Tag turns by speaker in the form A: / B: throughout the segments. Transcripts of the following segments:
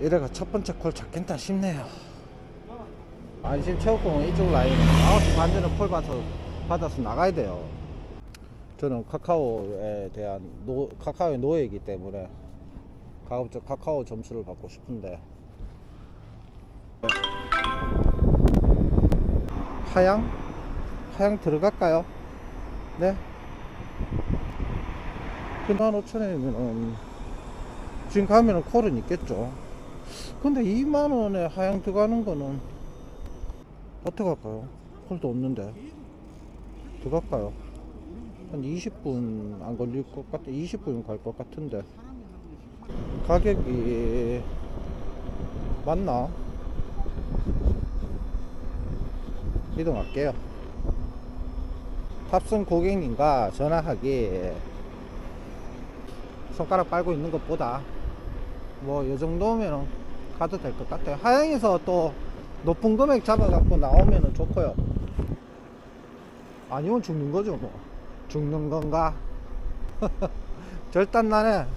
A: 이래가 첫 번째 콜 잡겠다 싶네요. 안심 체육공원 이쪽 라인 9시 반 전에 콜 받아서, 받아서 나가야 돼요. 저는 카카오에 대한 노, 카카오의 노예이기 때문에 가급적 카카오 점수를 받고 싶은데 하양? 하양 들어갈까요? 네? 그만 5천원이면은 지금 가면 은 콜은 있겠죠. 근데 2만원에 하양 들어가는 거는 어떻게 할까요? 콜도 없는데. 들어갈까요? 한 20분 안 걸릴 것 같아. 20분 갈 것 같은데. 가격이 맞나? 이동할게요. 탑승 고객님과 전화하기 손가락 빨고 있는 것보다 뭐 이 정도면 가도 될 것 같아요. 하양에서 또 높은 금액 잡아갖고 나오면 좋고요. 아니면 죽는 거죠, 뭐. 죽는 건가? 절단 나네.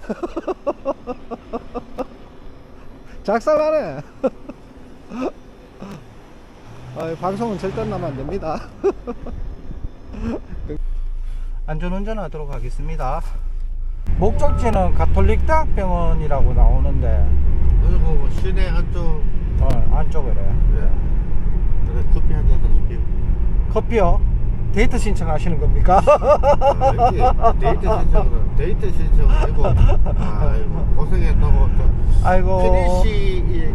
A: 작살나네. 아, 방송은 절단 나면 안 됩니다. 안전운전 하도록 하겠습니다. 목적지는 가톨릭 대학병원이라고 나오는데,
B: 그리고 시내 한쪽
A: 어, 안쪽으로.
B: 네. 그래 커피 한 잔 사줄게요.
A: 커피요? 데이트 신청하시는 겁니까?
B: 아, 이게 데이트 신청은 데이트 신청 아니고 아이고 고생했다고 저
A: 아이고.
B: 피니시 이,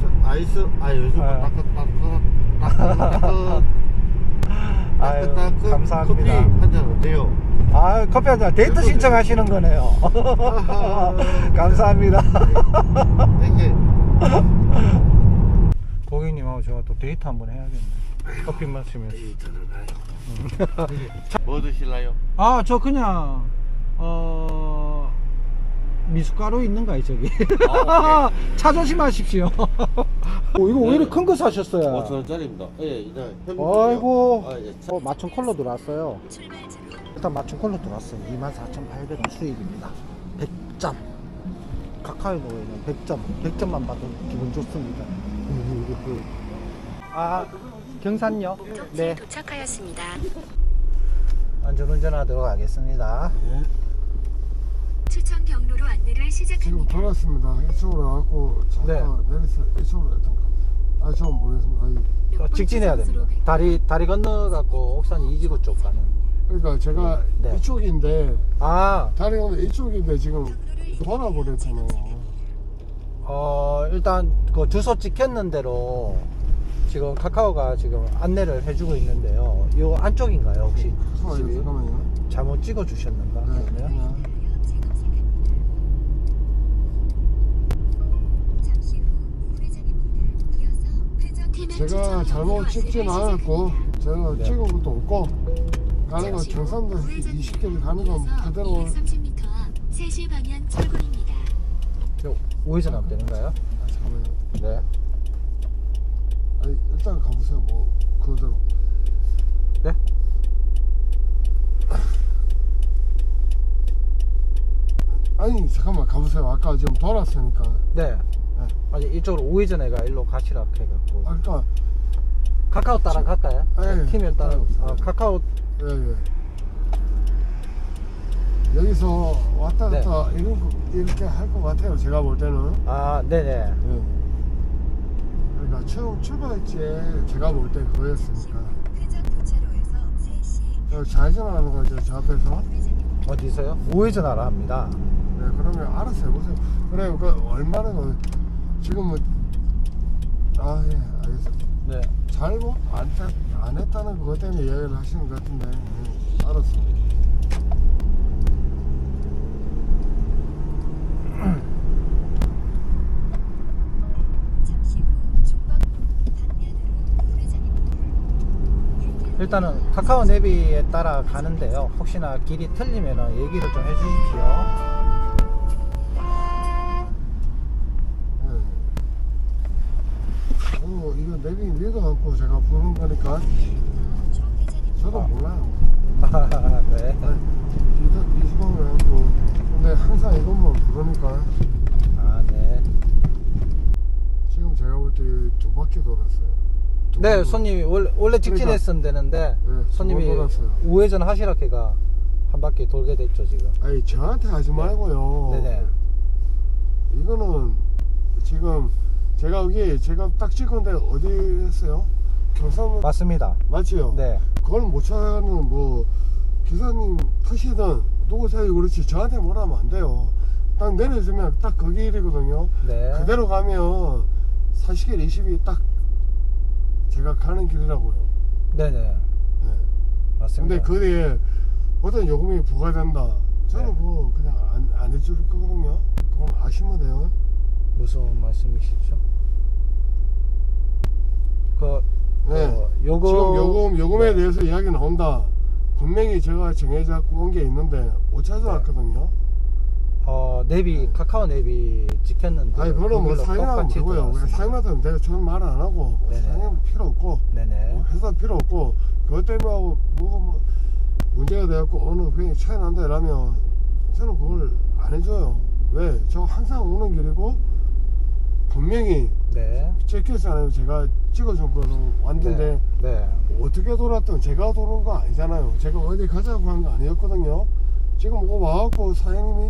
B: 저 아이스 아 요즘
A: 아.
B: 따끈따끈 따끈따끈
A: 아유,
B: 따끈따끈 커피
A: 감사합니다.
B: 한잔 어때요?
A: 아, 커피 한잔 데이트 신청하시는 거네요. 감사합니다. 고객님하고 제가 또 데이트 한번 해야겠네. 커피 마시면서.
B: 데이트는 아니고 뭐 드실래요?
A: 아, 저 그냥, 어, 미숫가루 있는가요, 저기?
B: 아,
A: 차 조심하십시오. 오, 이거 왜 이렇게 큰거 사셨어요?
B: 5천 원짜리입니다. 예, 이제
A: 아이고,
B: 아, 예.
A: 어, 맞춤 컬러 들어왔어요. 일단 맞춤 컬러 들어왔어요. 24,800원 수익입니다. 100점. 카카오 노예는 100점. 100점만 봐도 기분 좋습니다. 아, 경산요? 네.
C: 도착하였습니다.
A: 안전운전하도록 하겠습니다.
C: 추천 경로로 안내를
D: 지금
C: 시작합니다.
D: 돌았습니다. 이쪽으로 와갖고 잠깐
A: 네.
D: 내리서 이쪽으로 했던 거. 아, 저는 모르겠습니다.
A: 직진해야 됩니다. 다리, 다리 건너갖고 옥산 이지구 쪽 가는.
D: 그러니까 제가
A: 네.
D: 이쪽인데
A: 아,
D: 다리 건너 이쪽인데 지금 돌아버렸잖아요.
A: 어, 일단 그 주소 찍혔는 대로 지금 카카오가 지금 안내를 해주고 있는데요. 요 안쪽인가요, 혹시?
D: 잠깐만요.
A: 집이?
D: 잠깐만요.
A: 잘못 찍어 주셨는가?
D: 네,
A: 그러면?
D: 그냥. 제가 잘못 찍진 않았고 제가
A: 네.
D: 찍은 것도 없고 가는 거 경산도 20km 가는 건 그대로
C: 230m 앞 3시 방향 출구입니다.
A: 요 우회전 하면 되는가요?
D: 아, 잠깐만요.
A: 네.
D: 아니, 일단 가보세요. 뭐 그대로.
A: 네?
D: 아니 잠깐만 가보세요. 아까 지금 돌았으니까.
A: 네. 아니, 이쪽으로 우회전 해가 일로 가시라 해갖고.
D: 아까
A: 카카오 따라갈까요?
D: 네,
A: 키면 따라. 아, 카카오.
D: 예, 예. 여기서 왔다
A: 네.
D: 갔다 이런 거, 이렇게 할 것 같아요. 제가 볼 때는.
A: 아, 네네.
D: 예. 그러니까 출, 출발했지에 제가 볼 때 그거였으니까.
C: 회전 도차로에서 3시
D: 저 좌회전하는 거죠, 저 앞에서.
A: 어디서요? 우회전 하라 합니다.
D: 네, 그러면 알아서 해보세요. 그래요, 그 얼마나 그 지금 은 아, 예, 알겠습니다.
A: 네.
D: 잘못 안, 했- 안 했다는 그것 때문에 이야기를 하시는 것 같은데, 예, 알았습니다.
C: 잠시 후 중방 반면으로 우회전입니다.
A: 일단은 카카오 내비에 따라 가는데요. 혹시나 길이 틀리면 얘기를 좀 해주십시오.
D: 거니까 저도 몰라요.
A: 네.
D: 아니, 이 시간을 갖고 근데 항상 이것만 부르니까
A: 아, 네.
D: 때두 바퀴 돌았어요. 두
A: 네,
D: 번.
A: 손님이 원래, 원래 직진했으면 되는데
D: 네,
A: 손님이
D: 두번 돌았어요.
A: 우회전 하시라 걔가 한 바퀴 돌게 됐죠 지금.
D: 아니 저한테 하지 말고요.
A: 네네.
D: 이거는 지금 제가 여기 제가 딱 찍은 데 어디 했어요? 경상
A: 맞습니다.
D: 맞지요?
A: 네.
D: 그걸 못 찾아는 뭐 기사님 탓이든 누구 탓이 그렇지 저한테 뭐라면 안 돼요. 딱 내려주면 딱 거기 일이거든요.
A: 네.
D: 그대로 가면 40길 20이 딱 제가 가는 길이라고요.
A: 네네.
D: 네.
A: 맞습니다.
D: 근데 거기에 어떤 요금이 부과된다. 저는
A: 네.
D: 뭐 그냥 안, 안 해줄 거거든요. 그건 아시면 돼요.
A: 무슨 말씀이시죠? 그,
D: 네.
A: 어, 요금
D: 지금 요금 요금에
A: 네.
D: 대해서 이야기 나온다. 분명히 제가 정해잡고 온 게 있는데 못 찾아왔거든요.
A: 어 내비 카카오 내비 찍혔는데
D: 아니 그거는 뭐
A: 그걸로
D: 사인하면
A: 똑같이
D: 되고요.
A: 들어왔습니다.
D: 사인하면 내가 저는 말 안 하고 뭐
A: 네네.
D: 사인하면 필요 없고
A: 네네.
D: 뭐 회사 필요 없고 그것 때문에 하고 뭐가 뭐 문제가 돼갖고 어느 회의 차이 난다 이러면 저는 그걸 안 해줘요. 왜? 저 항상 오는 길이고 분명히
A: 네.
D: 찍혔잖아요. 제가 찍어준 거는 왔는데
A: 네.
D: 어떻게 돌았든 제가 도는 거 아니잖아요. 제가 어디 가자고 한 거 아니었거든요. 지금 뭐 와갖고 사장님이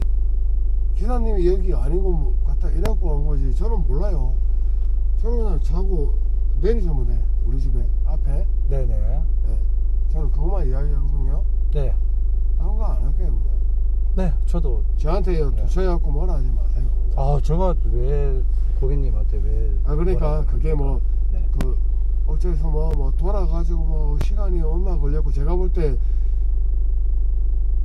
D: 기사님이 여기 아니고 뭐 갔다 이래갖고 한 거지. 저는 몰라요. 저는 그냥 자고 내리자면 돼. 우리 집에 앞에.
A: 네네.
D: 네. 저는 그것만 이야기하거든요.
A: 네.
D: 다른 거안 할게요. 그냥.
A: 네. 저도
D: 저한테 도쳐갖고 뭐라 하지 마세요. 그냥.
A: 아 제가 왜 고객님한테 왜
D: 아 그러니까 그게 뭐
A: 네.
D: 그 어째서 뭐, 뭐 돌아가지고 뭐 시간이 얼마 걸렸고 제가 볼 때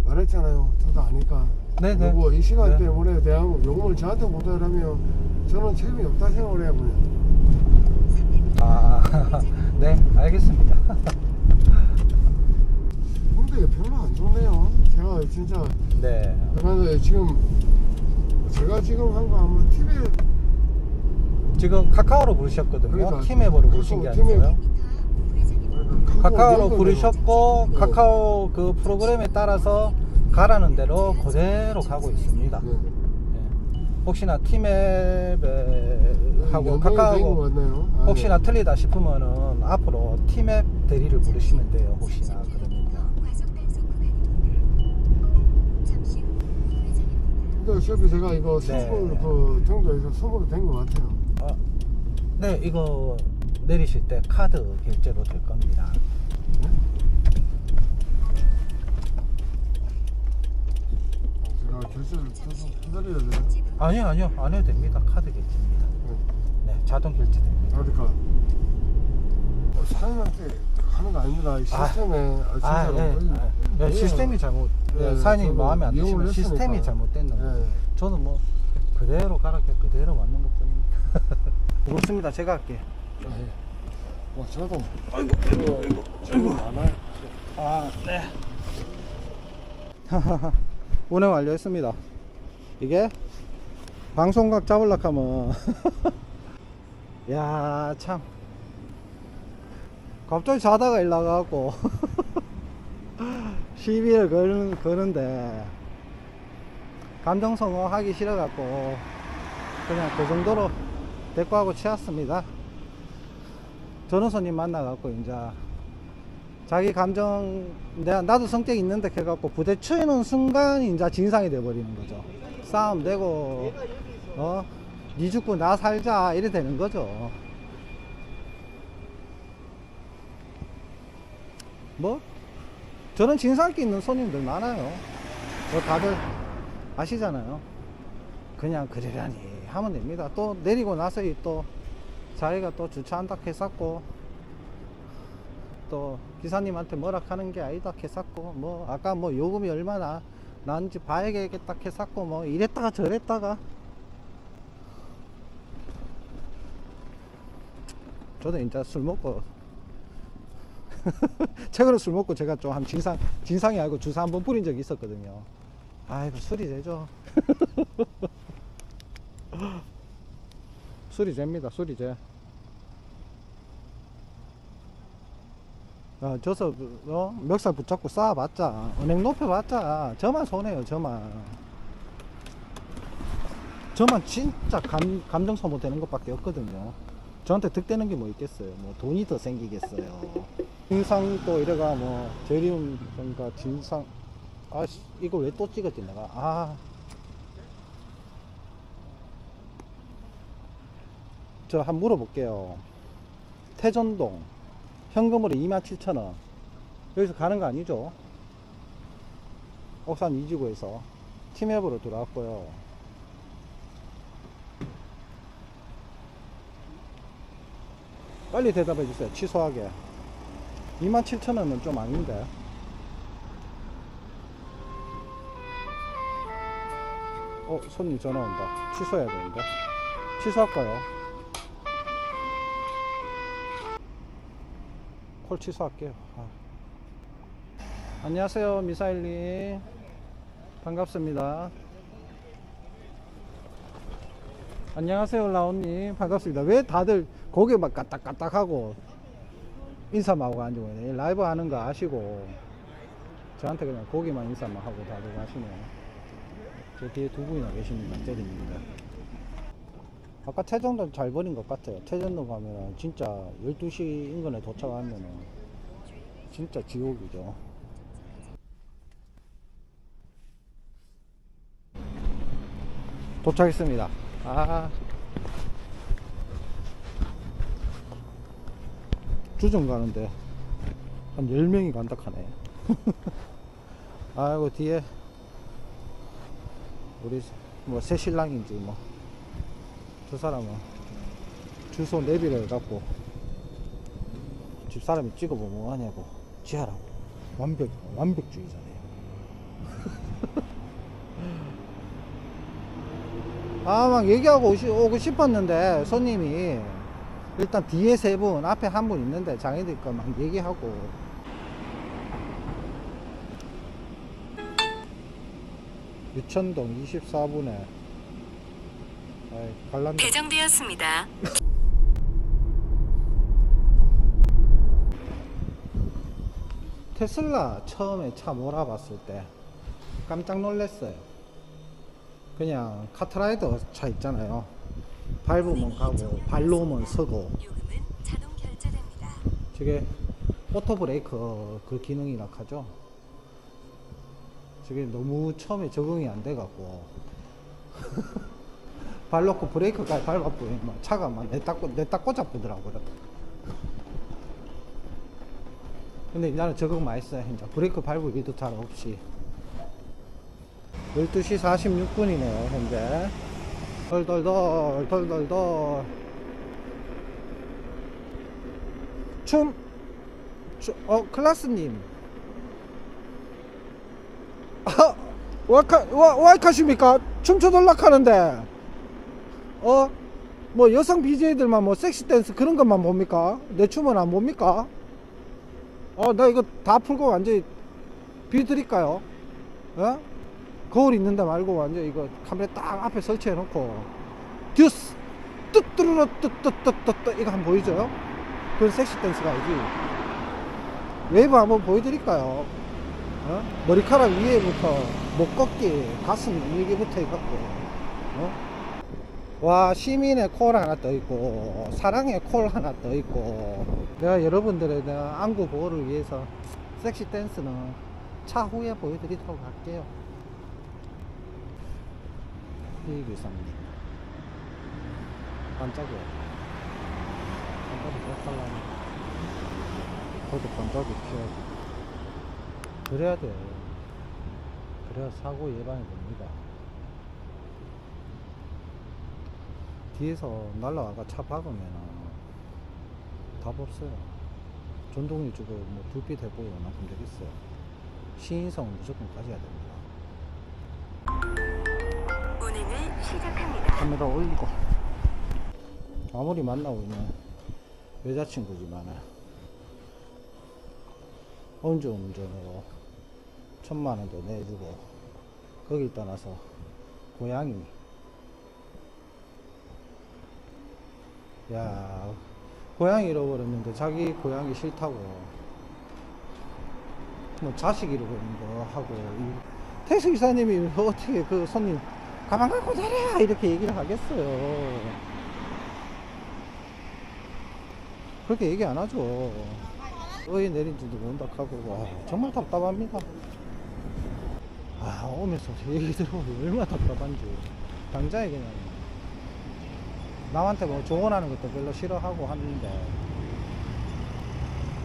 D: 말했잖아요. 저도 아니까.
A: 네네.
D: 요거 이 시간
A: 네.
D: 때문에 대한 요금을 저한테 못하라면 저는 책임이 없다 생각을 해요 그냥.
A: 아, 네, 알겠습니다.
D: 근데 별로 안 좋네요. 제가 진짜
A: 네.
D: 그런데 지금 제가 지금 한 거 아마 TV에
A: 지금 카카오로 부르셨거든요.
D: 그러니까
A: 팀앱으로 부르신 게. 아니고요. 카카오로
D: 네.
A: 부르셨고 카카오 그 프로그램에 따라서 가라는 대로 그대로 가고 있습니다.
D: 네.
A: 예. 혹시나 팀앱에 하고
D: 연동이 된거
A: 카카오.
D: 아,
A: 혹시나
D: 네.
A: 틀리다 싶으면은 앞으로 팀앱 대리를 부르시면 돼요. 혹시나
C: 우회전입니다.
D: 근데 어차피 제가 이거
A: 네.
D: 선물 그 정도에서 선물로 된거 같아요.
A: 어, 네, 이거 내리실 때 카드 결제로 될 겁니다.
D: 제가 결제를 계속 해드려야 돼요.
A: 아니요, 아니요, 안 해도 됩니다. 카드 결제입니다.
D: 네.
A: 네, 자동 결제됩니다.
D: 그러니까 어, 사장님한테 하는 거 아닙니다. 이 시스템에 아,
A: 아,
D: 진짜로
A: 아, 네,
D: 거의-
A: 시스템이 잘못, 네,
D: 네,
A: 사장님
D: 저도
A: 마음에 안
D: 이용을
A: 드시면 시스템이
D: 했으니까.
A: 거예요.
D: 네.
A: 저는 뭐 그대로 가라 그대로 맞는 것 고맙습니다. 제가 할게요.
D: 네. 와 저도 아이고 아이고 아이고 아이고 많아요.
A: 아, 네. 운행 완료했습니다. 이게 방송각 잡으려고 하면 야, 참. 갑자기 자다가 일 나가고 시비를 거는, 거는데 감정성어 하기 싫어갖고 그냥 그 정도로 대꾸하고 치웠습니다. 전우선님 만나갖고 이제 자기 감정 내가 나도 성격 있는데 해갖고 부대치는 순간 이제 진상이 돼버리는 거죠. 싸움 되고 어 니 죽고 나 살자 이래 되는 거죠. 뭐? 저는 진상기 있는 손님들 많아요. 뭐 다들 아시잖아요. 그냥 그러려니 하면 됩니다. 또 내리고 나서 또 자기가 또 주차한다 했었고 또 기사님한테 뭐라 하는 게 아니다 했었고 뭐 아까 뭐 요금이 얼마나 나는지 봐야겠다 했었고 뭐 이랬다가 저랬다가 저도 이제 술 먹고 최근에 술 먹고 제가 좀 한 진상 진상이 아니고 주사 한 번 뿌린 적이 있었거든요. 아이고 술이 되죠 술이 돼 어, 저서 어? 멱살 붙잡고 쌓아봤자 은행 높여봤자 저만 손해요 저만 저만 진짜 감, 감정 소모 되는 것밖에 없거든요 저한테 득되는 게 뭐 있겠어요. 뭐 돈이 더 생기겠어요. 진상 또 이래가 뭐 제리움 그러니까 진상 아씨 이거 왜 또 찍었지 내가 아. 저 한번 물어볼게요. 태전동 현금으로 27,000원 여기서 가는 거 아니죠? 옥산 이지구에서 팀앱으로 들어왔고요. 빨리 대답해 주세요. 취소하게. 27,000원은 좀 아닌데. 어, 손님 전화 온다. 취소해야 되는데. 취소할까요? 콜 취소할게요. 아. 안녕하세요, 미사일님. 반갑습니다. 안녕하세요, 라온님. 반갑습니다. 왜 다들 고개 막 까딱까딱하고 인사만 하고 앉고 있네. 라이브 하는 거 아시고 저한테 그냥 고기만 인사만 하고 다들 가시네요. 제 뒤에 두 분이나 계십니다. 때립니다. 아까 태정도 잘 버린 것 같아요. 태정도 가면은 진짜 12시 인근에 도착하면은 진짜 지옥이죠. 도착했습니다. 아. 주점 가는데 한 10명이 간다하네 아이고 뒤에 우리 뭐 새 신랑인지 뭐 두 사람은 주소 내비를 해갖고 집사람이 찍어보면 뭐하냐고 지하라고. 완벽 완벽주의자네요. 아 막 얘기하고 오시, 오고 싶었는데 손님이 일단 뒤에 세분 앞에 한 분 있는데 장애들 거막 얘기하고. 유천동 24분에 관람
E: 배정되었습니다.
A: 테슬라 처음에 차 몰아봤을 때 깜짝 놀랐어요. 그냥 카트라이더 차 있잖아요. 밟으면 가고 발로면 서고. 저게 오토 브레이크 그 기능이 낙하죠. 저게 너무 처음에 적응이 안 돼갖고 발 놓고 브레이크까지 밟았더니 막 차가 막 냈다 냈다 꽂아보더라고요. 근데 나는 적응 많이. 진짜 브레이크 밟을 일도 잘 없이 12시 46분이네요 현재 덜덜덜 덜덜덜 춤 저, 어, 클라스님. 아, 와카, 와, 와이카십니까? 춤춰달락 하는데. 어? 뭐 여성 BJ들만 뭐 섹시 댄스 그런 것만 봅니까? 내 춤은 안 봅니까? 어, 나 이거 다 풀고 완전히 비드릴까요? 어? 거울 있는데 말고 완전 이거 카메라 딱 앞에 설치해 놓고 듀스 뚜뚜루루 뚜뚜뚜뚜뚜 이거 한번 보여줘요? 그건 섹시 댄스가 아니지. 웨이브 한번 보여드릴까요? 어? 머리카락 위에부터 목 꺾기, 가슴 위에부터 해갖고, 어? 와, 시민의 콜 하나 떠 있고, 사랑의 콜 하나 떠 있고, 내가 여러분들의 안구 보호를 위해서 섹시 댄스는 차후에 보여드리도록 할게요. 이규상님. 반짝이야. 반짝이 몇 살라니? 저도 반짝이 피하고 그래야 돼 그래야 사고 예방이 됩니다 뒤에서 날라와가 차 박으면 답 없어요. 전동이 주고 뭐 불빛 해보고 만큼 되겠어요. 시인성은 무조건 가져야 됩니다.
E: 운행을 시작합니다.
A: 카메라 올리고. 아무리 만나고 있는 여자친구지만 음주운전으로 천만 원도 내주고 거기 떠나서 고양이 야 고양이 잃어버렸는데 자기 고양이 싫다고. 뭐 자식 잃어버린 거 하고. 이 택시 기사님이 어떻게 그 손님 가만 갖고 내려 이렇게 얘기를 하겠어요. 그렇게 얘기 안 하죠. 어이 내린 줄도 모른다 하고. 와, 정말 답답합니다. 아 오면서 얘기 들어보면 얼마나 답답한지. 당장에 그냥 남한테 뭐 조언하는 것도 별로 싫어하고 하는데.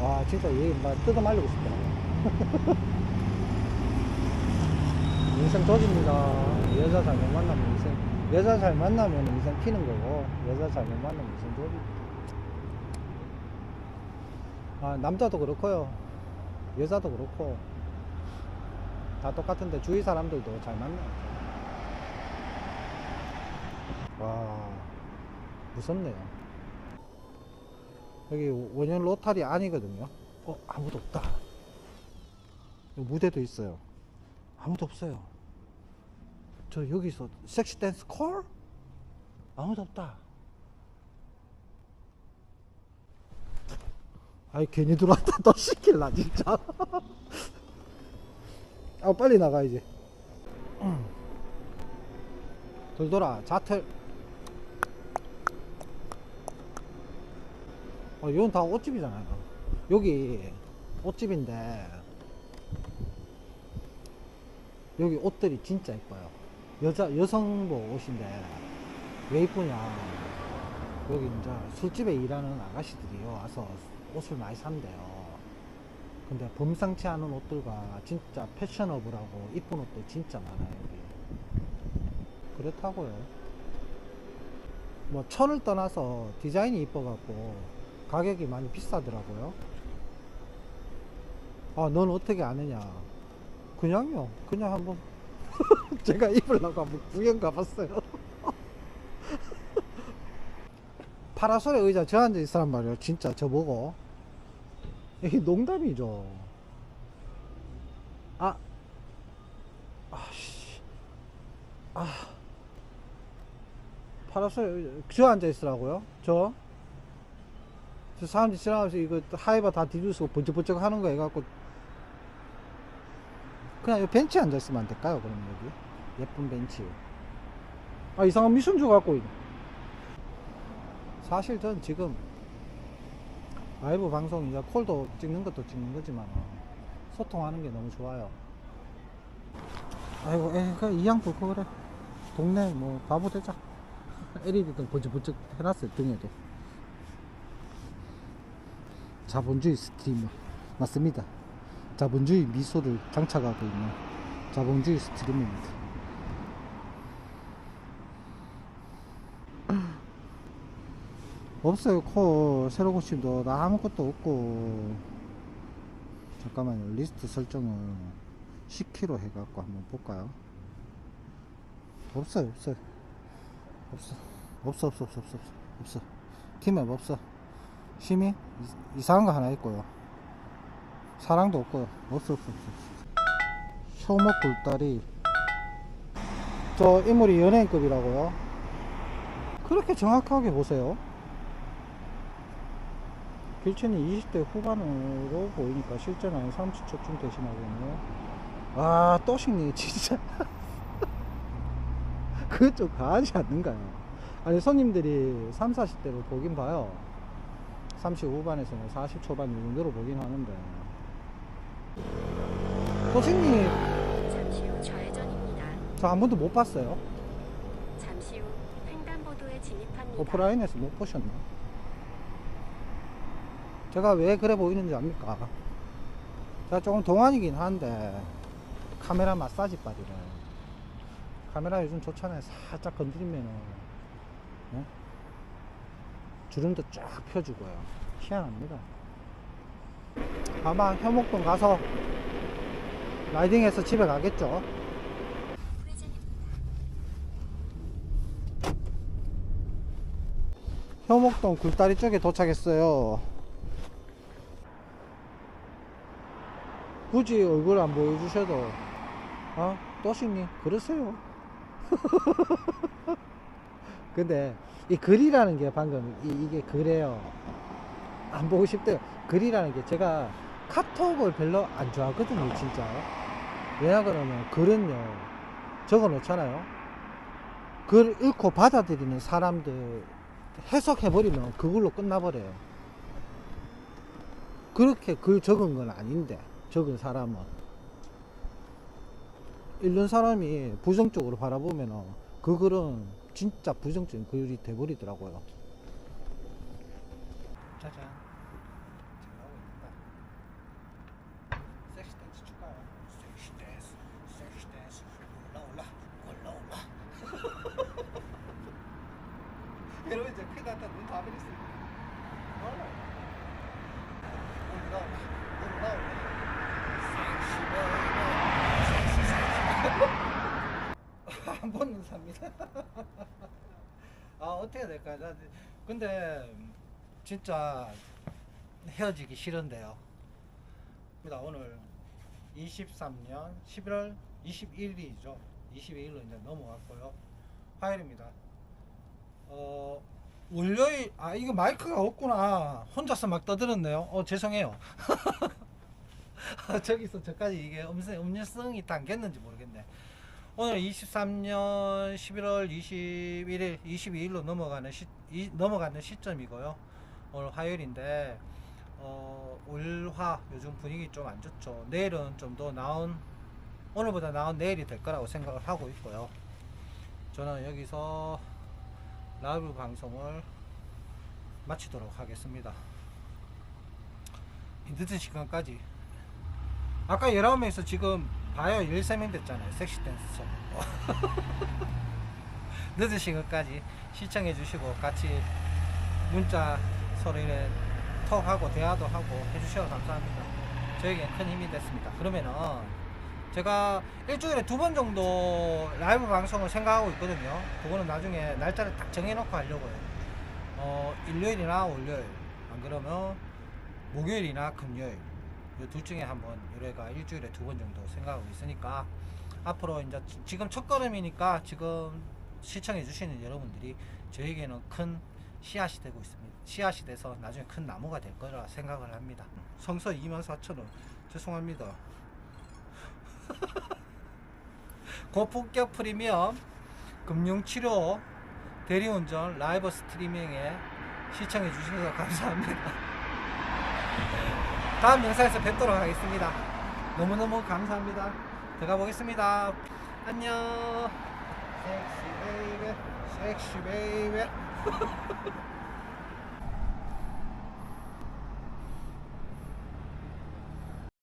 A: 와 진짜 얘기 막 뜯어 말리고 싶더라고. 인생 조집니다. 여자 잘못 만나면 인생 여자 잘 만나면 인생 피는 거고 여자 잘못 만나면 인생 조집 아 남자도 그렇고요. 여자도 그렇고. 다 똑같은데 주위 사람들도 잘 만나요. 와 무섭네요. 여기 원형 로타리 아니거든요. 어 아무도 없다. 무대도 있어요. 아무도 없어요. 저 여기서 섹시 댄스 콜? 아무도 없다. 아이 괜히 들어왔다. 또 시킬라 진짜. 아 빨리 나가야지 음. 돌돌아 자틀 어 이건 다 옷집이잖아요. 여기 옷집인데 여기 옷들이 진짜 예뻐요. 여자 여성복 옷인데 왜 이쁘냐. 여기 이제 술집에 일하는 아가씨들이 와서 옷을 많이 산대요. 근데 범상치 않은 옷들과 진짜 패셔너블하고 이쁜 옷도 진짜 많아요 여기. 그렇다고요. 뭐 천을 떠나서 디자인이 이뻐갖고 가격이 많이 비싸더라고요. 아 넌 어떻게 아느냐. 그냥요. 그냥 한번 제가 입으려고 한번 구경 가봤어요. 파라솔에 의자 저 앉아 있으란 말이에요. 진짜 저보고. 이게 농담이죠. 아. 아씨. 아. 파라솔에 의자 저 앉아 있으라고요? 저? 저 사람들이 지나가면서 이거 하이바 다 뒤집고 번쩍번쩍 하는 거 해갖고 그냥 이 벤치에 앉아있으면 안 될까요? 그럼 여기? 예쁜 벤치. 아 이상한 미션주 갖고 있네. 사실 전 지금 라이브 방송 이제 콜도 찍는 것도 찍는 거지만 소통하는 게 너무 좋아요. 아이고 그 이양 불고 그래. 동네 뭐 바보 되자. LED 등 번쩍번쩍 해놨어요 등에도 자본주의 스트리머 맞습니다. 자본주의 미소를 장착하고 있는 자본주의 스트리머입니다. 없어요. 코 새로 고침도 나 아무것도 없고. 잠깐만요. 리스트 설정을 10kg 해갖고 한번 볼까요? 없어요. 없어요. 없어. 없어 없어 없어 없어 없어. 팀앱 없어. 심의 이- 이상한 거 하나 있고요. 사랑도 없고요. 없어 없어 없어 효목 굴다리. 저 인물이 연예인급이라고요. 그렇게 정확하게 보세요. 길친이 20대 후반으로 보이니까 실제는 한 30초쯤 되시나보네요. 아 또식니 진짜. 좀 과하지 않는가요? 아니 손님들이 3, 40대로 보긴 봐요 30 후반에서는 40 초반 이 정도로 보긴 하는데 또식니
E: 잠시 후 좌회전입니다.
A: 저 한 번도 못 봤어요
E: 잠시 후 횡단보도에 진입합니다.
A: 오프라인에서 못 보셨나? 제가 왜 그래 보이는지 압니까? 제가 조금 동안이긴 한데 카메라 마사지 바디를 카메라 요즘 좋잖아요 살짝 건드리면은 예? 주름도 쫙 펴주고요 희한합니다 아마 혐옥동 가서 라이딩해서 집에 가겠죠 효목동 굴다리 쪽에 도착했어요. 굳이 얼굴 안 보여주셔도, 어? 또식님, 그러세요. 근데, 이 글이라는 게 방금, 이, 게 그래요. 안 보고 싶대요. 글이라는 게 제가 카톡을 별로 안 좋아하거든요, 진짜. 왜냐 그러면 글은요, 적어 놓잖아요. 글 읽고 받아들이는 사람들 해석해버리면 그걸로 끝나버려요. 그렇게 글 적은 건 아닌데 적은 사람은 읽는 사람이 부정적으로 바라보면은 그 글은 진짜 부정적인 글이 돼버리더라고요. 짜잔. 잘 나오고 있다. 섹시 댄스 출까요? 섹시 댄스, 섹시 댄스. 올라 올라 올라 올라. 여러분 이제 큰일 났다. 눈다 버렸어요. 올라. 올라 올라 올라. 섹시 베이비. 한 번은 삽니다. 아 어떻게 될까요? 나 근데 진짜 헤어지기 싫은데요. 입니다. 오늘 23년 11월 21일이죠. 22일로 이제 넘어갔고요. 화요일입니다. 어 월요일 아 이거 마이크가 없구나. 혼자서 막 떠들었네요. 어 죄송해요. 저기서 저까지 이게 음성 음료성이 담겼는지 모르겠네. 오늘 23년 11월 21일, 22일로 넘어가는 시, 이, 넘어가는 시점이고요. 오늘 화요일인데 어, 올화 요즘 분위기 좀 안 좋죠. 내일은 좀 더 나은 오늘보다 나은 내일이 될 거라고 생각을 하고 있고요. 저는 여기서 라이브 방송을 마치도록 하겠습니다. 이 늦은 시간까지 아까 19명에서 지금 봐요 13명 됐잖아요. 섹시 댄스처럼. 늦은 시간까지 시청해 주시고 같이 문자 서로 이래 톡하고 대화도 하고 해주셔서 감사합니다. 저에게 큰 힘이 됐습니다. 그러면은 제가 일주일에 두 번 정도 라이브 방송을 생각하고 있거든요. 그거는 나중에 날짜를 딱 정해놓고 하려고요. 어 일요일이나 월요일. 안 그러면 목요일이나 금요일 이 둘 중에 한번 요래가 일주일에 두 번 정도 생각하고 있으니까 앞으로 이제 지- 지금 첫 걸음이니까 지금 시청해 주시는 여러분들이 저에게는 큰 씨앗이 되고 있습니다. 씨앗이 돼서 나중에 큰 나무가 될 거라 생각을 합니다. 성서 24,000원 죄송합니다. 고품격 프리미엄 금융치료 대리운전 라이브 스트리밍에 시청해 주셔서 감사합니다. 다음 영상에서 뵙도록 하겠습니다. 너무너무 감사합니다. 들어가 보겠습니다. 안녕. 섹시 베이베, 섹시 베이베.